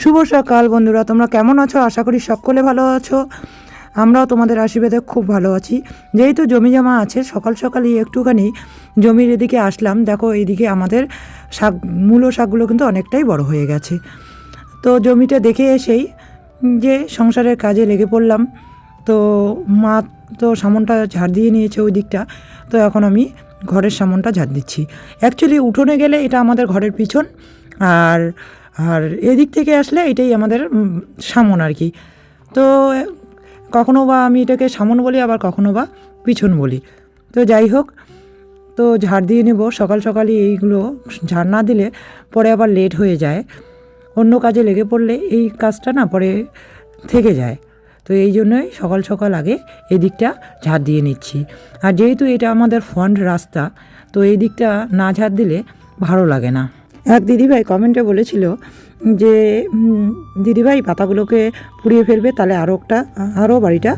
শুভ সকাল বন্ধুরা, তোমরা কেমন আছো? আশা করি সকলে ভালো আছো। আমরাও তোমাদের আশীর্বাদে খুব ভালো আছি। যেহেতু জমি জমা আছে, সকাল সকালই একটুখানি জমির এদিকে আসলাম। দেখো, এইদিকে আমাদের শাক, মূলো শাকগুলো কিন্তু অনেকটাই বড় হয়ে গেছে। তো জমিটা দেখে এসেই যে সংসারের কাজে লেগে পড়লাম। তো মা তো সামনটা ঝাড় দিয়ে নিয়েছে ওই দিকটা। তো এখন আমি ঘরের সামনটা ঝাড় দিচ্ছি। অ্যাকচুয়ালি উঠোনে গেলে এটা আমাদের ঘরের পিছন। আর আর এদিক থেকে আসলে এটাই আমাদের সামন আর কি। তো, কখনো বা আমি এটাকে সামন বলি, আবার কখনো বা পিছন বলি। তো যাই হোক, তো ঝাড় দিয়ে নেব। সকাল সকালই এইগুলো ঝাড় না দিলে পরে আবার লেট হয়ে যায়। অন্য কাজে লেগে পড়লে এই কাজটা না পরে থেকে যায়। তো এই জন্যই সকাল সকাল আগে এদিকটা ঝাড় দিয়ে নিচ্ছি। আর যেহেতু এটা আমাদের ফ্রন্ট রাস্তা, তো এই দিকটা না ঝাড় দিলে ভালো লাগে না। এক দিদিভাই কমেন্টে বলেছিল যে দিদিভাই পাতাগুলোকে পুড়িয়ে ফেলবে, তাহলে আরও একটা আরও বাড়িটা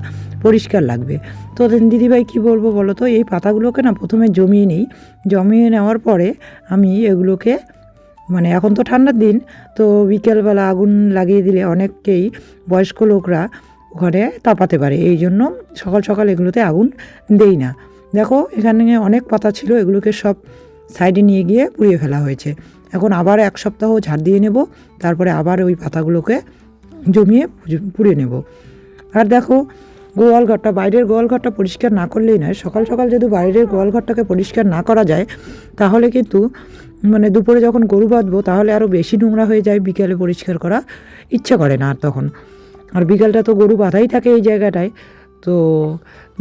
পরিষ্কার লাগবে। তো দিদিভাই কি বলব বলো তো, এই পাতাগুলোকে না প্রথমে জমিয়ে নিই। জমিয়ে নেওয়ার পরে আমি এগুলোকে মানে এখন তো ঠান্ডার দিন, তো বিকেলবেলা আগুন লাগিয়ে দিলে অনেককেই বয়স্ক লোকরা ওখানে তাপাতে পারে। এই জন্য সকাল সকাল এগুলোতে আগুন দেই না। দেখো, এখানে অনেক পাতা ছিল, এগুলোকে সব সাইডে নিয়ে গিয়ে পুড়িয়ে ফেলা হয়েছে। এখন আবার এক সপ্তাহ ঝাড় দিয়ে নেব, তারপরে আবার ওই পাতাগুলোকে জমিয়ে পুড়িয়ে নেব। আর দেখো গোয়াল ঘরটা বাইরের গোয়াল ঘরটা পরিষ্কার না করলেই নয়, সকাল সকাল যদি বাইরের গোয়াল ঘরটাকে পরিষ্কার না করা যায়, তাহলে কিন্তু মানে দুপুরে যখন গরু বাঁধবো, তাহলে আরও বেশি নোংরা হয়ে যায়, বিকেলে পরিষ্কার করা ইচ্ছা করে না আর তখন। আর বিকেলটা তো গরু বাঁধাই থাকে এই জায়গাটায়, তো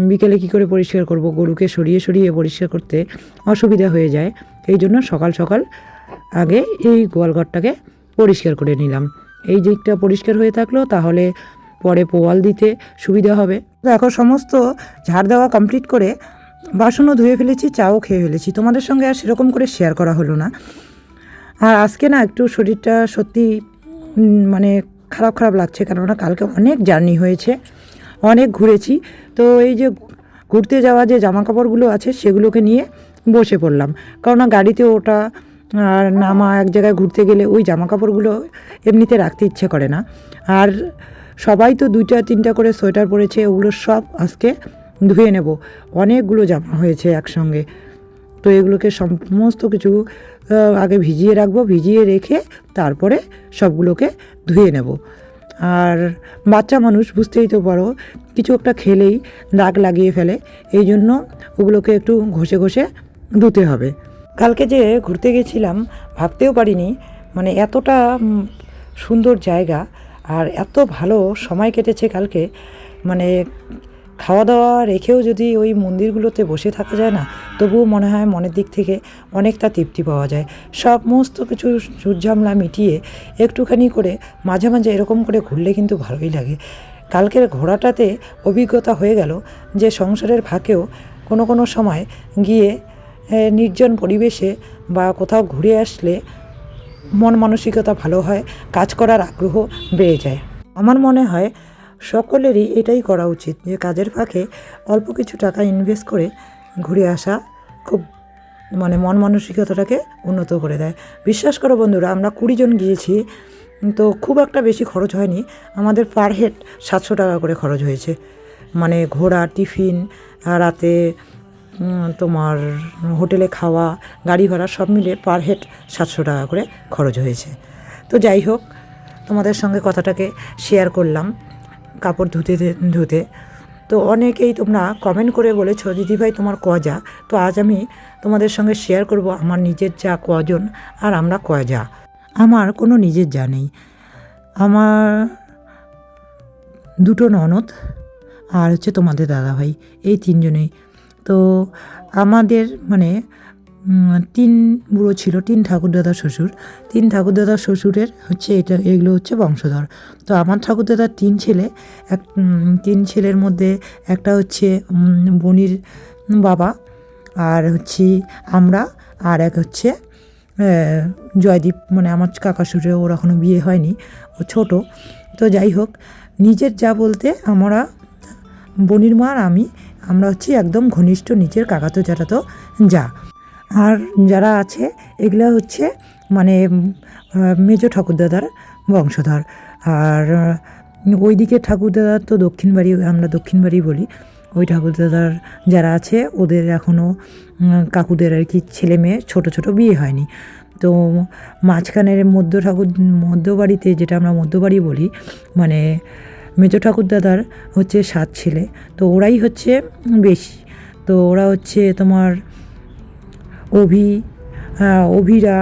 বিকেলে কি করে পরিষ্কার করব? গরুকে সরিয়ে সরিয়ে পরিষ্কার করতে অসুবিধা হয়ে যায়, এই জন্য সকাল সকাল আগে এই গোয়ালঘরটাকে পরিষ্কার করে নিলাম। এই দিকটা পরিষ্কার হয়ে থাকল, তাহলে পরে পোয়াল দিতে সুবিধা হবে। দেখো, সমস্ত ঝাড় দেওয়া কমপ্লিট করে বাসনও ধুয়ে ফেলেছি, চাও খেয়ে ফেলেছি। তোমাদের সঙ্গে আর সেরকম করে শেয়ার করা হলো না। আর আজকে না একটু শরীরটা সত্যি মানে খারাপ খারাপ লাগছে, কেননা কালকে অনেক জার্নি হয়েছে, অনেক ঘুরেছি। তো এই যে ঘুরতে যাওয়া যে জামা কাপড়গুলো আছে, সেগুলোকে নিয়ে বসে পড়লাম। কেননা গাড়িতে ওটা আর নামা এক জায়গায় ঘুরতে গেলে ওই জামা কাপড়গুলো এমনিতে রাখতে ইচ্ছে করে না। আর সবাই তো দুইটা, তিনটা করে সোয়েটার পরেছে, ওগুলো সব আজকে ধুয়ে নেব। অনেকগুলো জামা হয়েছে একসঙ্গে। তো এগুলোকে সমস্ত কিছু আগে ভিজিয়ে রাখব, ভিজিয়ে রেখে তারপরে সবগুলোকে ধুয়ে নেব। আর বাচ্চা মানুষ, বুঝতেই তো পারো, কিছু একটা খেলেই দাগ লাগিয়ে ফেলে এই জন্য ওগুলোকে একটু ঘষে ঘষে ধুতে হবে। কালকে যে ঘুরতে গেছিলাম, ভাবতেও পারিনি মানে এতটা সুন্দর জায়গা আর এত ভালো সময় কেটেছে কালকে। মানে খাওয়া দাওয়া রেখেও যদি ওই মন্দিরগুলোতে বসে থাকা যায় না, তবুও মনে হয় মনের দিক থেকে অনেকটা তৃপ্তি পাওয়া যায়। সমস্ত কিছু সুরঝামলা মিটিয়ে একটুখানি করে মাঝে মাঝে এরকম করে ঘুরলে কিন্তু ভালোই লাগে। কালকের ঘোরাটাতে অভিজ্ঞতা হয়ে গেল যে সংসারের ফাঁকেও কোনো কোনো সময় গিয়ে নির্জন পরিবেশে বা কোথাও ঘুরে আসলে মন মানসিকতা ভালো হয়, কাজ করার আগ্রহ বেড়ে যায়। আমার মনে হয় সকলেরই এটাই করা উচিত যে কাজের ফাঁকে অল্প কিছু টাকা ইনভেস্ট করে ঘুরে আসা খুব মানে মন মানসিকতাটাকে উন্নত করে দেয়। বিশ্বাস করো বন্ধুরা, আমরা কুড়ি জন গিয়েছি, তো খুব একটা বেশি খরচ হয়নি। আমাদের পার হেড সাতশো টাকা করে খরচ হয়েছে। মানে ঘোরা টিফিন, রাতে তোমার হোটেলে খাওয়া, গাড়ি ভাড়া সব মিলে পার হেড সাতশো টাকা করে খরচ হয়েছে। তো যাই হোক, তোমাদের সঙ্গে কথাটাকে শেয়ার করলাম, কাপড় ধুতে ধুতে তো অনেকেই তোমরা কমেন্ট করে বলেছ দিদিভাই তোমার কজা? তো আজ আমি তোমাদের সঙ্গে শেয়ার করব আমার নিজের যা কজন আর আমরা কজা। আমার কোনো নিজের যা নেই। আমার দুটো ননদ আর হচ্ছে তোমাদের দাদাভাই, এই তিনজনেই। তো আমাদের মানে তিন বুড়ো ছিল, তিন ঠাকুরদাদা শ্বশুর। তিন ঠাকুরদাদা শ্বশুরের হচ্ছে এটা, এগুলো হচ্ছে বংশধর। তো আমার ঠাকুরদাদার তিন ছেলে, এক তিন ছেলের মধ্যে একটা হচ্ছে বনির বাবা, আর হচ্ছে আমরা, আর এক হচ্ছে জয়দীপ। মানে আমার কাকা শ্বশুরে ওর এখনও বিয়ে হয়নি, ও ছোট। তো যাই হোক, নিজের যা বলতে আমরা, বনির মা আর আমি আমরা হচ্ছি একদম ঘনিষ্ঠ নিজের কাকাতো চাটাতো যা। আর যারা আছে এগুলো হচ্ছে মানে মেজো ঠাকুরদাদার বংশধর। আর আহ, ওইদিকে ঠাকুরদাদার তো দক্ষিণ বাড়ি আমরা দক্ষিণ বাড়ি বলি। ওই ঠাকুরদাদার যারা আছে ওদের এখনও কাকুদের আর কি ছেলে মেয়ে ছোটো ছোটো বিয়ে হয়নি। তো মাঝখানের মধ্য ঠাকুর মধ্য বাড়িতে যেটা আমরা মধ্য বাড়ি বলি মানে মেজো ঠাকুরদাদার হচ্ছে সাত ছেলে তো ওরাই হচ্ছে বেশি। তো ওরা হচ্ছে তোমার অভি অভিরা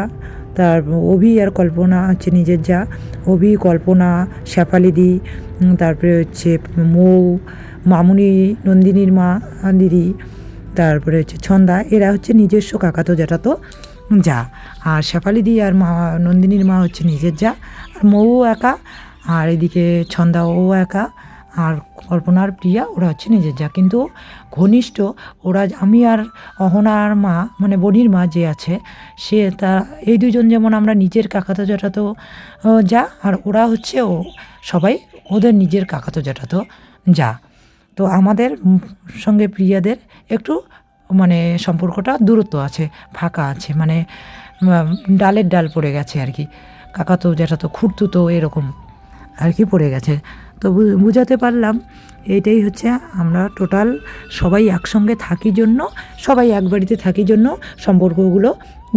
তার অভি আর কল্পনা হচ্ছে নিজের যা। অভি কল্পনা শেফালিদি উম, তারপরে হচ্ছে মৌ মামুনি নন্দিনীর মা দিদি তারপরে হচ্ছে ছন্দা এরা হচ্ছে নিজস্ব কাকাতো জ্যাঠাতো যা। আর শেফালিদি আর মা নন্দিনীর মা হচ্ছে নিজের যা। আর মৌ একা আর এদিকে ছন্দা ও একা আর কল্পনার প্রিয়া ওরা হচ্ছে নিজের যা। কিন্তু ঘনিষ্ঠ ওরা আমি আর অহনার মা মানে বনির মা যে আছে সে তা এই দুজন যেমন আমরা নিজের কাকাতো আহ, যা আর ওরা হচ্ছে ও সবাই ওদের নিজের কাকাতো জ্যাঠাতো যা। তো আমাদের সঙ্গে প্রিয়াদের একটু মানে সম্পর্কটা দূরত্ব আছে ফাঁকা আছে মানে ডালের ডাল পড়ে গেছে আর কি। কাকাতো জ্যাঠাতো খুঁড়তুতো এরকম। আর কি পড়ে গেছে। তো বুঝাতে পারলাম এইটাই হচ্ছে আমরা টোটাল সবাই একসঙ্গে থাকি জন্য, সবাই এক বাড়িতে থাকি জন্য সম্পর্কগুলো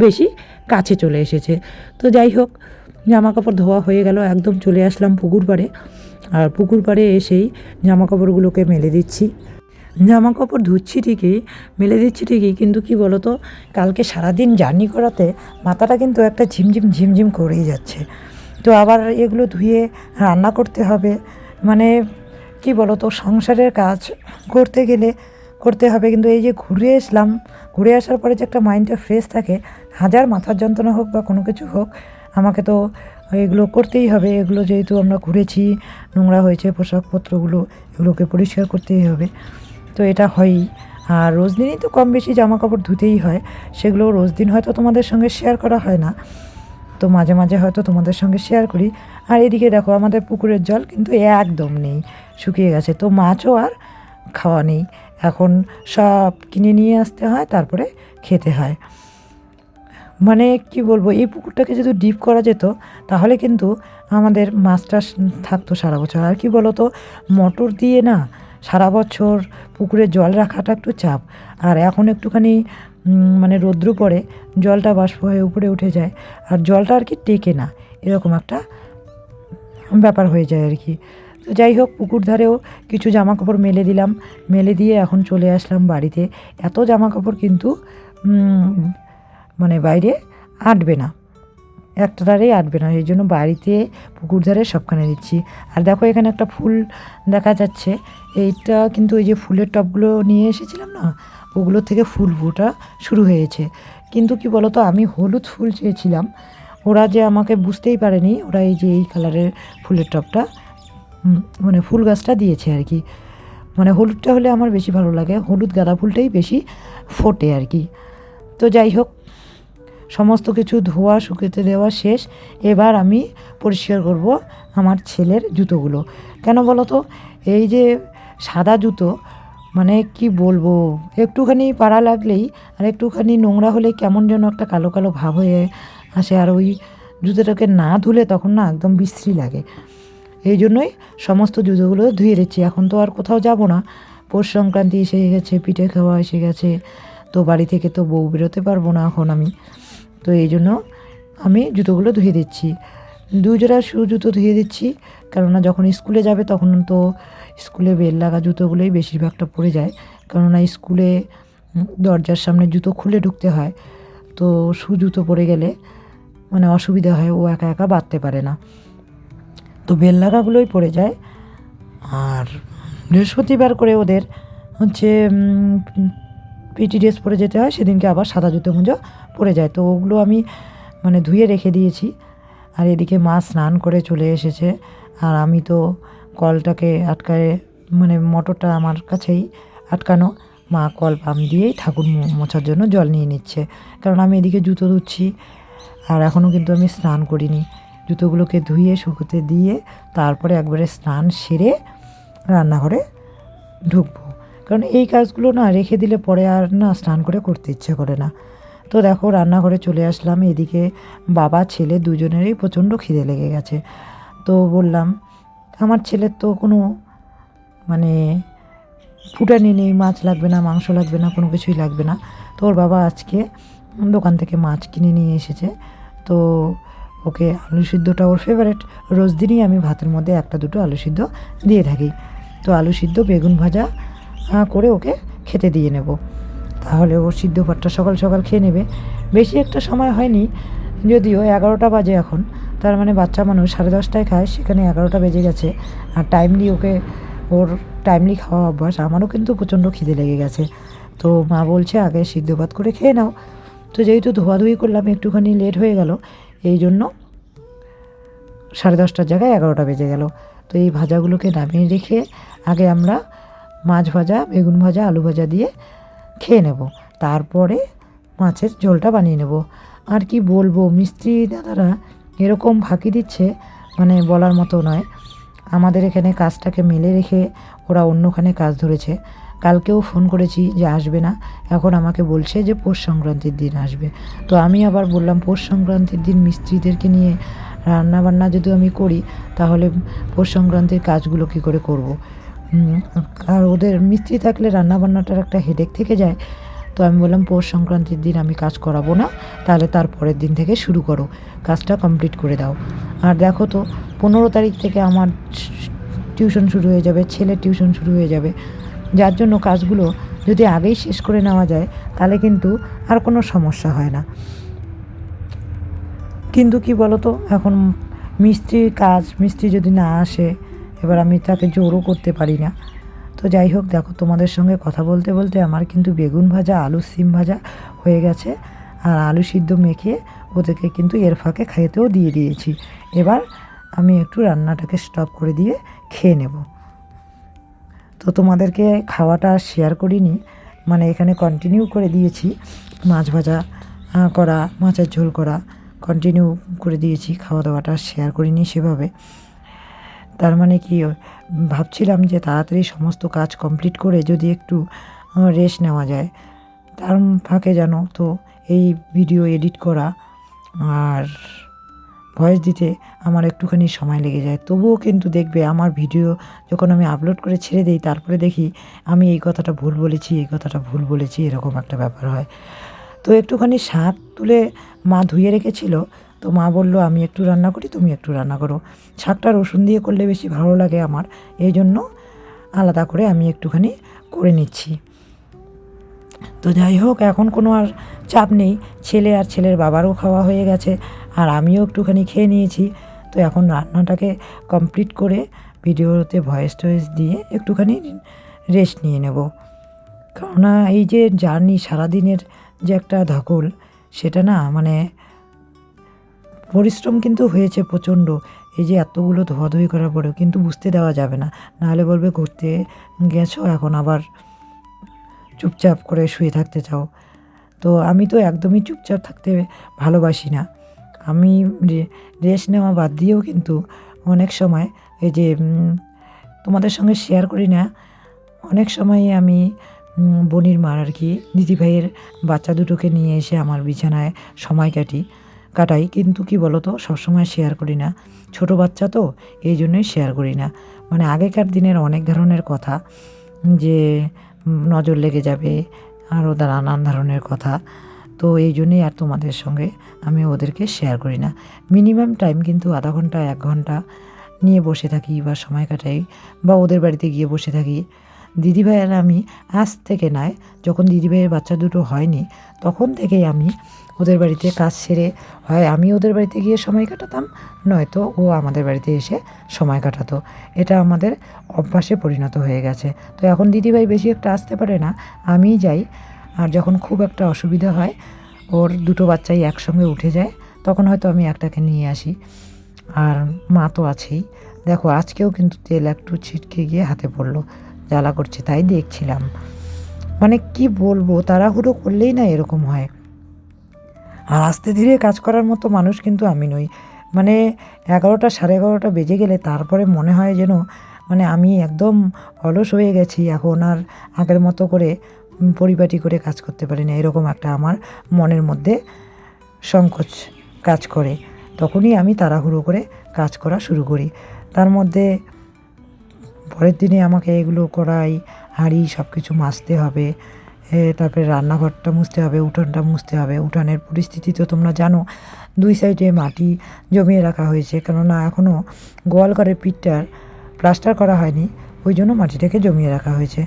বেশি কাছে চলে এসেছে। তো যাই হোক জামা কাপড় ধোয়া হয়ে গেল, একদম চলে আসলাম পুকুর পাড়ে। আর পুকুর পাড়ে এসেই জামা কাপড়গুলোকে মেলে দিচ্ছি। জামা কাপড় ধুচ্ছি ঠিকই, মেলে দিচ্ছি ঠিকই, কিন্তু কি বলতো, কালকে সারাদিন জার্নি করাতে মাথাটা কিন্তু একটা ঝিমঝিম ঝিমঝিম করেই যাচ্ছে। তো আবার এগুলো ধুয়ে রান্না করতে হবে। মানে কি বলো তো সংসারের কাজ করতে গেলে করতে হবে। কিন্তু এই যে ঘুরে আসলাম ঘুরে আসার পরে যে একটা মাইন্ডটা ফ্রেশ থাকে, হাজার মাথার যন্ত্রণা হোক বা কোনো কিছু হোক, আমাকে তো এগুলো করতেই হবে। এগুলো যেহেতু আমরা ঘুরেছি, নোংরা হয়েছে, পোশাকপত্রগুলো, এগুলোকে পরিষ্কার করতেই হবে। তো এটা হয়ই। আর রোজ দিনই তো কম বেশি জামা কাপড় ধুতেই হয়। সেগুলো রোজ দিন হয়তো তোমাদের সঙ্গে শেয়ার করা হয় না। তো মাঝে মাঝে হয়তো তোমাদের সঙ্গে শেয়ার করি। আর এদিকে দেখো, আমাদের পুকুরের জল কিন্তু একদম নেই, শুকিয়ে গেছে। তো মাছও আর খাওয়া নেই। এখন সব কিনে নিয়ে আসতে হয়, তারপরে খেতে হয়। মানে কি বলব, এই পুকুরটাকে যদি ডিপ করা যেত, তাহলে কিন্তু আমাদের মাছটা থাকতো সারা বছর। আর কি বলতো, মোটর দিয়ে না সারা বছর পুকুরে জল রাখাটা একটু চাপ। আর এখন একটুখানি মানে রৌদ্র পড়ে, জলটা বাষ্প হয়ে উপরে উঠে যায়, আর জলটা আর কি টেকে না। এরকম একটা ব্যাপার হয়ে যায় আর কি। তো যাই হোক, পুকুর ধারেও কিছু জামা কাপড় মেলে দিলাম। মেলে দিয়ে এখন চলে আসলাম বাড়িতে। এত জামা কাপড় কিন্তু মানে বাইরে আটবে না। একটা ধারেই আটবে না এই জন্য বাড়িতে পুকুর ধারে সবখানে দিচ্ছি। আর দেখো এখানে একটা ফুল দেখা যাচ্ছে। এইটা কিন্তু ওই যে ফুলের টবগুলো নিয়ে এসেছিলাম না? ওগুলো থেকে ফুল ফোটা শুরু হয়েছে। কিন্তু কি বলতো আমি হলুদ ফুল চেয়েছিলাম। ওরা যে আমাকে বুঝতেই পারেনি ওরা এই যে এই কালারের ফুলের উম, মানে ফুল গাছটা দিয়েছে আর কি। মানে হলুদটা হলে আমার বেশি ভালো লাগে হলুদ গাঁদা ফুলটাই বেশি ফোটে আর কি। তো যাই হোক সমস্ত কিছু ধোয়া শুকিয়ে দেওয়া শেষ। এবার আমি পরিষ্কার করব আমার ছেলের জুতোগুলো। কেন বলো তো এই যে সাদা জুতো মানে কি বলব? একটুখানি পাড়া লাগলেই আর একটুখানি নোংরা হলে কেমন যেন একটা কালো কালো ভাব হয়ে আসে আর ওই জুতোটাকে না ধুলে তখন না একদম বিশ্রী লাগে। এই জন্যই সমস্ত জুতোগুলো ধুয়ে দিচ্ছি। এখন তো আর কোথাও যাব না। পৌষ সংক্রান্তি এসে গেছে, পিঠে খাওয়া এসে গেছে। তো বাড়ি থেকে তো বউ বেরোতে পারব না এখন আমি। তো এই জন্য আমি জুতোগুলো ধুয়ে দিচ্ছি। দু জোড়া শু জুতো ধুয়ে দিচ্ছি। কেননা যখন স্কুলে যাবে তখন তো স্কুলে বেল লাগা জুতোগুলোই বেশিরভাগটা পড়ে যায়। কেননা স্কুলে দরজার সামনে জুতো খুলে ঢুকতে হয়। তো শু জুতো পরে গেলে মানে অসুবিধা হয়, ও একা একা বাঁধতে পারে না। তো বেল লাগাগুলোই পড়ে যায়। আর বৃহস্পতিবার করে ওদের হচ্ছে পিটি ড্রেস পরে যেতে হয়, সেদিনকে আবার সাদা জুতো মুজো পড়ে যায়। তো ওগুলো আমি মানে ধুয়ে রেখে দিয়েছি। আর এদিকে মা স্নান করে চলে এসেছে। আর আমি তো কলটাকে আটকায় মানে মোটরটা আমার কাছেই আটকানো। মা কল পাম্প দিয়েই ঠাকুর মোছার জন্য জল নিয়ে নিচ্ছে। কারণ আমি এদিকে জুতো ধুচ্ছি, আর এখনও কিন্তু আমি স্নান করিনি। জুতোগুলোকে ধুয়ে, শুকোতে দিয়ে তারপরে একবারে স্নান সেরে রান্নাঘরে ঢুকবো। কারণ এই কাজগুলো না রেখে দিলে পরে আর না স্নান করে করতে ইচ্ছে করে না। তো দেখো রান্নাঘরে চলে আসলাম। এদিকে বাবা, ছেলে দুজনেরই প্রচণ্ড খিদে লেগে গেছে। তো বললাম আমার ছেলের তো কোনো মানে ফুটানি নেই, মাছ লাগবে না, মাংস লাগবে না, কোনো কিছুই লাগবে না। তো ওর বাবা আজকে দোকান থেকে মাছ কিনে নিয়ে এসেছে। তো ওকে আলু সিদ্ধটা ওর ফেভারেট রোজ দিনই আমি ভাতের মধ্যে একটা দুটো আলু সিদ্ধ দিয়ে থাকি। তো আলু সিদ্ধ, বেগুন ভাজা করে ওকে খেতে দিয়ে নেব। তাহলে ও সিদ্ধ ভাতটা সকাল সকাল খেয়ে নেবে। বেশি একটা সময় হয়নি, যদিও এগারোটা বাজে এখন। তার মানে বাচ্চা মানুষ সাড়ে দশটায় খায়, সেখানে এগারোটা বেজে গেছে। আর টাইমলি ওকে, ওর টাইমলি খাওয়া অভ্যাস, আমারও কিন্তু প্রচণ্ড খিদে লেগে গেছে। তো মা বলছে, আগে সিদ্ধ ভাত করে খেয়ে নাও। তো যেহেতু ধোয়াধুয়ি করলাম, একটুখানি লেট হয়ে গেল, এই জন্য সাড়ে দশটার জায়গায় এগারোটা বেজে গেল। তো এই ভাজাগুলোকে নামিয়ে রেখে আগে আমরা মাছ ভাজা, বেগুন ভাজা, আলু ভাজা দিয়ে খেয়ে নেব। তারপরে মাছের ঝোলটা বানিয়ে নেব। আর কি বলব, মিস্ত্রি দাদারা এরকম ফাঁকি দিচ্ছে মানে বলার মতো নয়। আমাদের এখানে কাজটাকে মেলে রেখে ওরা অন্যখানে কাজ ধরেছে। কালকেও ফোন করেছি যে আসবে না। এখন আমাকে বলছে যে পৌষ সংক্রান্তির দিন আসবে। তো আমি আবার বললাম, পৌষ সংক্রান্তির দিন মিস্ত্রিদেরকে নিয়ে রান্না বান্না যদি আমি করি, তাহলে পৌষ সংক্রান্তির কাজগুলো কী করে করব। আর ওদের মিস্ত্রি থাকলে রান্নাবান্নাটার একটা হেডেক থেকে যায়। তো আমি বললাম, পৌষ সংক্রান্তির দিন আমি কাজ করাবো না, তাহলে তার পরের দিন থেকে শুরু করো, কাজটা কমপ্লিট করে দাও। আর দেখো তো, পনেরো তারিখ থেকে আমার টিউশন শুরু হয়ে যাবে ছেলে টিউশন শুরু হয়ে যাবে। যার জন্য কাজগুলো যদি আগেই শেষ করে নেওয়া যায়, তাহলে কিন্তু আর কোনো সমস্যা হয় না। কিন্তু কি বলতো, এখন মিস্ত্রির কাজ, মিস্ত্রি যদি না আসে, এবার আমি তাকে জোরও করতে পারি না। তো যাই হোক, দেখো তোমাদের সঙ্গে কথা বলতে বলতে আমার কিন্তু বেগুন ভাজা, আলু সিম ভাজা হয়ে গেছে। আর আলু সিদ্ধ মেখে ওদেরকে কিন্তু এর ফাঁকে খাইতেও দিয়ে দিয়েছি। এবার আমি একটু রান্নাটাকে স্টপ করে দিয়ে খেয়ে নেব। তো তোমাদেরকে খাওয়াটা শেয়ার করিনি মানে এখানে কন্টিনিউ করে দিয়েছি। মাছ ভাজা করা, মাছের ঝোল করা কন্টিনিউ করে দিয়েছি, খাওয়া দাওয়াটা শেয়ার করিনি সেভাবে। তার মানে কি? ভাবছিলাম যে তাড়াতাড়ি সমস্ত কাজ কমপ্লিট করে যদি একটু রেস্ট নেওয়া যায়। তার ফাঁকে জানো তো এই ভিডিও এডিট করা আর ভয়েস দিতে আমার একটুখানি সময় লেগে যায়। তবুও কিন্তু দেখবে আমার ভিডিও যখন আমি আপলোড করে ছেড়ে দিই, তারপরে দেখি আমি এই কথাটা ভুল বলেছি, এই কথাটা ভুল বলেছি, এরকম একটা ব্যাপার হয়। তো একটুখানি শাক তুলে মা ধুয়ে রেখেছিল তো মা বলল, আমি একটু রান্না করি, তুমি একটু রান্না করো। শাকটা রসুন দিয়ে করলে বেশি ভালো লাগে আমার। এই জন্য আলাদা করে আমি একটুখানি করে নিচ্ছি। তো যাই হোক, এখন কোনো আর চাপ নেই। ছেলে আর ছেলের বাবারও খাওয়া হয়ে গেছে, আর আমিও একটুখানি খেয়ে নিয়েছি। তো এখন রান্নাটাকে কমপ্লিট করে ভিডিওতে ভয়েস টয়েস দিয়ে একটুখানি রেস্ট নিয়ে নেব। কেননা এই যে জার্নি সারাদিনের যে একটা ধকল, সেটা না মানে পরিশ্রম কিন্তু হয়েছে প্রচণ্ড। এই যে এতগুলো ধোয়াধুয়ি করার পরেও কিন্তু বুঝতে দেওয়া যাবে না। নাহলে বলবে, ঘুরতে গেছো? এখন আবার চুপচাপ করে শুয়ে থাকতে চাও। তো আমি তো একদমই চুপচাপ থাকতে ভালোবাসি না। আমি রেস্ট নেওয়া বাদ দিয়েও কিন্তু অনেক সময় এই যে তোমাদের সঙ্গে শেয়ার করি না, অনেক সময় আমি বনির মার আর কি, দিদিভাইয়ের বাচ্চা দুটোকে নিয়ে এসে আমার বিছানায় সময় কাটি। কাটাই, কিন্তু কি বলো তো সবসময় শেয়ার করি না। ছোট বাচ্চা তো, এই জন্যই শেয়ার করি না। মানে আগেকার দিনের অনেক ধরনের কথা, যে নজর লেগে যাবে, আরও নানান ধরনের কথা। তো এই জন্যই আর তোমাদের সঙ্গে আমি ওদেরকে শেয়ার করি না। মিনিমাম টাইম কিন্তু আধা ঘণ্টা, এক ঘণ্টা নিয়ে বসে থাকি বা সময় কাটাই, বা ওদের বাড়িতে গিয়ে বসে থাকি। দিদিভাই আর আমি আজ থেকে নয়, যখন দিদিভাইয়ের বাচ্চা দুটো হয়নি, তখন থেকেই আমি ওদের বাড়িতে কাজ সেরে হয়। আমি ওদের বাড়িতে গিয়ে সময় কাটাতাম, নয়তো ও আমাদের বাড়িতে এসে সময় কাটাতো। এটা আমাদের অভ্যাসে পরিণত হয়ে গেছে। তো এখন দিদিভাই বেশি একটা আসতে পারে না আমিই যাই। আর যখন খুব একটা অসুবিধা হয়, ওর দুটো বাচ্চাই একসঙ্গে উঠে যায়, তখন হয়তো আমি একটাকে নিয়ে আসি। আর মা তো আছেই। দেখো, আজকেও কিন্তু তেল একটু ছিটকে গিয়ে হাতে পড়ল, জ্বালা করছে, তাই দেখছিলাম। মানে কি বলব, তাড়াহুড়ো করলেই না এরকম হয়। আর আস্তে ধীরে কাজ করার মতো মানুষ কিন্তু আমি নই। মানে এগারোটা সাড়ে এগারোটা বেজে গেলে তারপরে মনে হয় যেন মানে আমি একদম অলস হয়ে গেছি এখন আর আগের মতো করে পরিপাটি করে কাজ করতে পারি না। এরকম একটা আমার মনের মধ্যে সংকোচ কাজ করে। তখনই আমি তাড়াহুড়ো করে কাজ করা শুরু করি। তার মধ্যে পরের দিনে আমাকে এগুলো করাই হাঁড়ি সব কিছু মাজতে হবে। তারপরে রান্নাঘরটা মুছতে হবে, উঠোনটা মুছতে হবে। উঠানের পরিস্থিতি তো তোমরা জানো, দুই সাইডে মাটি জমিয়ে রাখা হয়েছে। কেননা এখনও গোয়ালঘরের পিঠটার প্লাস্টার করা হয়নি, ওই জন্য মাটিটাকে জমিয়ে রাখা হয়েছে।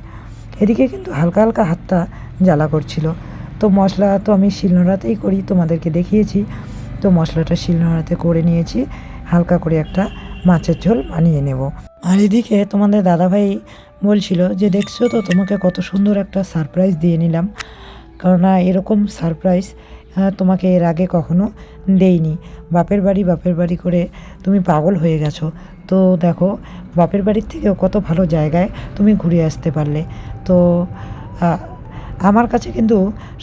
এদিকে কিন্তু হালকা হালকা হাতটা জ্বালা করছিল। তো মশলা তো আমি শিলনোড়াতেই করি, তোমাদেরকে দেখিয়েছি। তো মশলাটা শিলনোড়াতে করে নিয়েছি, হালকা করে একটা মাছের ঝোল বানিয়ে নেব। আর এদিকে তোমাদের দাদাভাই বলছিল যে, দেখছ তো, তোমাকে কত সুন্দর একটা সারপ্রাইজ দিয়ে নিলাম। কেননা এরকম সারপ্রাইজ তোমাকে এর আগে কখনো দেইনি। বাপের বাড়ি বাপের বাড়ি করে তুমি পাগল হয়ে গেছো। তো দেখো, বাপের বাড়ির থেকেও কত ভালো জায়গায় তুমি ঘুরে আসতে পারলে। তো আমার কাছে কিন্তু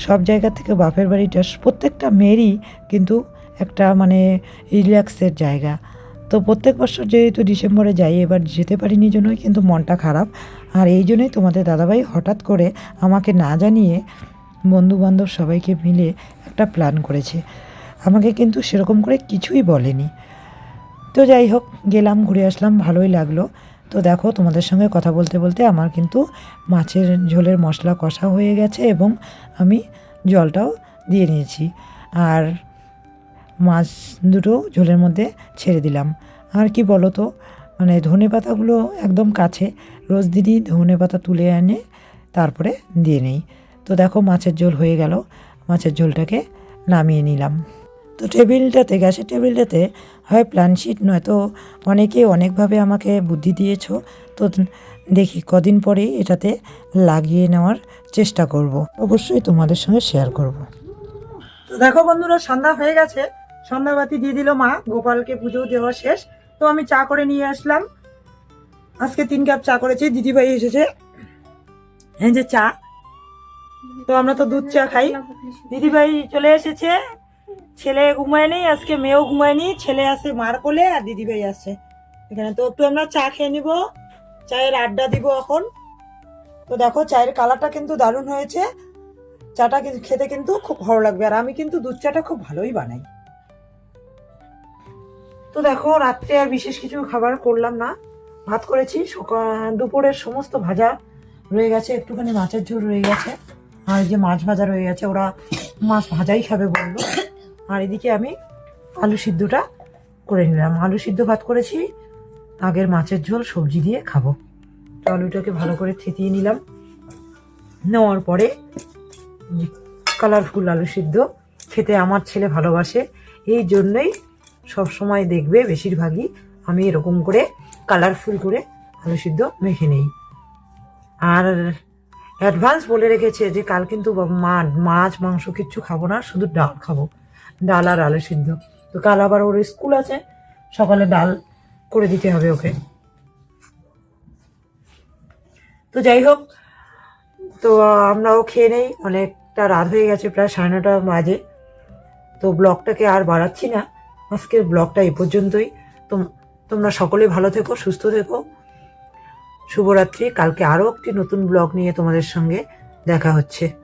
সব জায়গা থেকে বাপের বাড়িটা, প্রত্যেকটা মেয়েরই কিন্তু একটা মানে রিল্যাক্সের জায়গা। তো প্রত্যেক বছর যেহেতু ডিসেম্বরে যাই, এবার যেতে পারিনি জন্যই কিন্তু মনটা খারাপ। আর এই জন্যই তোমাদের দাদাভাই হঠাৎ করে আমাকে না জানিয়ে বন্ধু বান্ধব সবাইকে মিলে একটা প্ল্যান করেছে। আমাকে কিন্তু সেরকম করে কিছুই বলেনি। তো যাই হোক, গেলাম, ঘুরে আসলাম, ভালোই লাগল। তো দেখো, তোমাদের সঙ্গে কথা বলতে বলতে আমার কিন্তু মাছের ঝোলের মশলা কষা হয়ে গেছে এবং আমি জলটাও দিয়ে নিয়েছি। আর মাছ দুটো ঝোলের মধ্যে ছেড়ে দিলাম। আর কি বলো তো মানে ধনে পাতাগুলো একদম কাছে, রোজ দিদি ধনে পাতা তুলে এনে তারপরে দিয়ে নেই। তো দেখো মাছের ঝোল হয়ে গেল, মাছের ঝোলটাকে নামিয়ে নিলাম। তো টেবিলটাতে, গ্যাসের টেবিলটাতে, হয় প্ল্যানশিট নয়তো অনেকে অনেকভাবে আমাকে বুদ্ধি দিয়েছ, তো দেখি কদিন পরেই এটাতে লাগিয়ে নেওয়ার চেষ্টা করব। অবশ্যই তোমাদের সঙ্গে শেয়ার করব। তো দেখো বন্ধুরা, সন্ধ্যা হয়ে গেছে। সন্ধ্যাবাতি দিয়ে দিল মা, গোপালকে পুজো দেওয়া শেষ। তো আমি চা করে নিয়ে আসলাম। আজকে তিন কাপ চা করেছি, দিদিভাই এসেছে। এই যে চা। তো আমরা তো দুধ চা খাই। দিদিভাই চলে এসেছে। ছেলে ঘুমায়নি আজকে মেয়েও ঘুমায়নি ছেলে আসে মার কোলে আর দিদিভাই আসছে এখানে তো একটু আমরা চা খেয়ে নিব। চায়ের আড্ডা দিব এখন। তো দেখো, চায়ের কালারটা কিন্তু দারুণ হয়েছে। চাটা খেতে কিন্তু খুব ভালো লাগবে। আর আমি কিন্তু দুধ চাটা খুব ভালোই বানাই। তো দেখো, রাত্রে আর বিশেষ কিছু খাবার করলাম না। ভাত করেছি সকাল দুপুরের সমস্ত ভাজা রয়ে গেছে, একটুখানি মাছের ঝোল রয়ে গেছে। আর যে মাছ ভাজা রয়ে গেছে, ওরা মাছ ভাজাই খাবে বলল। আর এদিকে আমি আলু সিদ্ধটা করে নিলাম। আলু সিদ্ধ ভাত করেছি, আগের মাছের ঝোল, সবজি দিয়ে খাব। তো আলুটাকে ভালো করে থেতিয়ে নিলাম। নেওয়ার পরে কালারফুল আলু সিদ্ধ, খেতে আমার ছেলে ভালোবাসে, এই জন্যই সব সময় দেখবে বেশিরভাগই আমি এরকম করে কালারফুল করে আলু সিদ্ধ মেখে নেই। আর অ্যাডভান্স বলে রেখেছে যে কাল কিন্তু মা- মাছ, মাংস কিচ্ছু খাব না, শুধু ডাল খাব। ডাল আর আলু সিদ্ধ। তো কাল আবার ওর স্কুল আছে, সকালে ডাল করে দিতে হবে ওকে। তো যাই হোক, তো আমরাও খেয়ে নেই, অনেকটা রাত হয়ে গেছে, প্রায় সাড়ে নটা বাজে। তো ব্লগটাকে আর বাড়াচ্ছি না। আজকের ব্লগটা এ পর্যন্তই। তোম- তোমরা সকলে ভালো থেকো, সুস্থ থেকো। শুভরাত্রি। কালকে আরও একটি নতুন ব্লগ নিয়ে তোমাদের সঙ্গে দেখা হচ্ছে।